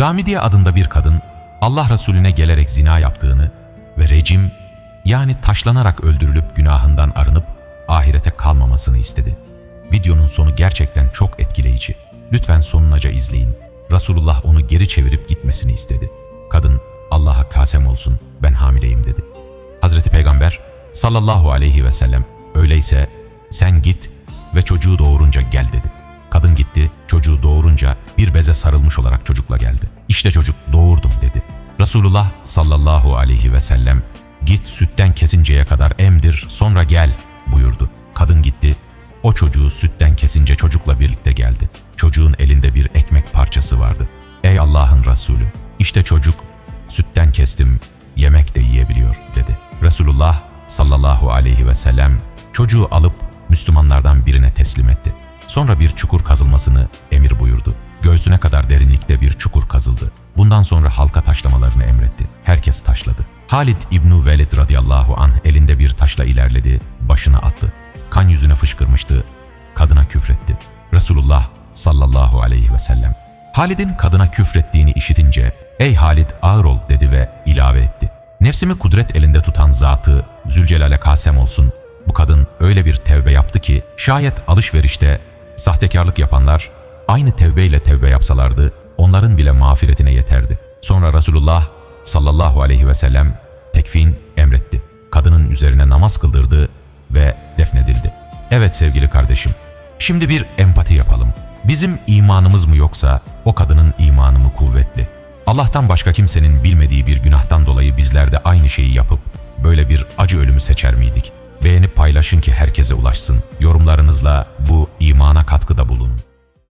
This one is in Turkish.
Gamidiye adında bir kadın Allah Resulüne gelerek zina yaptığını ve rejim yani taşlanarak öldürülüp günahından arınıp ahirete kalmamasını istedi. Videonun sonu gerçekten çok etkileyici. Lütfen sonunaca izleyin. Resulullah onu geri çevirip gitmesini istedi. Kadın Allah'a kasem olsun ben hamileyim dedi. Hazreti Peygamber sallallahu aleyhi ve sellem öyleyse sen git ve çocuğu doğurunca gel dedi. Kadın gitti, çocuğu doğurunca bir beze sarılmış olarak çocukla geldi. İşte çocuk doğurdum dedi. Resulullah sallallahu aleyhi ve sellem git sütten kesinceye kadar emdir sonra gel buyurdu. Kadın gitti, o çocuğu sütten kesince çocukla birlikte geldi. Çocuğun elinde bir ekmek parçası vardı. Ey Allah'ın Resulü, işte çocuk, sütten kestim, yemek de yiyebiliyor dedi. Resulullah sallallahu aleyhi ve sellem çocuğu alıp Müslümanlardan birine teslim etti. Sonra bir çukur kazılmasını emir buyurdu. Göğsüne kadar derinlikte bir çukur kazıldı. Bundan sonra halka taşlamalarını emretti. Herkes taşladı. Halid İbnu Velid radıyallahu anh elinde bir taşla ilerledi, başına attı. Kan yüzüne fışkırmıştı, kadına küfretti. Resulullah sallallahu aleyhi ve sellem. Halid'in kadına küfrettiğini işitince, ''Ey Halid ağır ol'' dedi ve ilave etti. Nefsimi kudret elinde tutan zatı Zülcelal'e kasem olsun. Bu kadın öyle bir tevbe yaptı ki şayet alışverişte sahtekarlık yapanlar aynı tevbeyle tevbe yapsalardı onların bile mağfiretine yeterdi. Sonra Resulullah sallallahu aleyhi ve sellem tekfin emretti. Kadının üzerine namaz kıldırdı ve defnedildi. Evet sevgili kardeşim, şimdi bir empati yapalım. Bizim imanımız mı yoksa o kadının imanı mı kuvvetli? Allah'tan başka kimsenin bilmediği bir günahtan dolayı bizler de aynı şeyi yapıp böyle bir acı ölümü seçer miydik? Beğenip paylaşın ki herkese ulaşsın. Yorumlarınızla bu imana katkıda bulunun.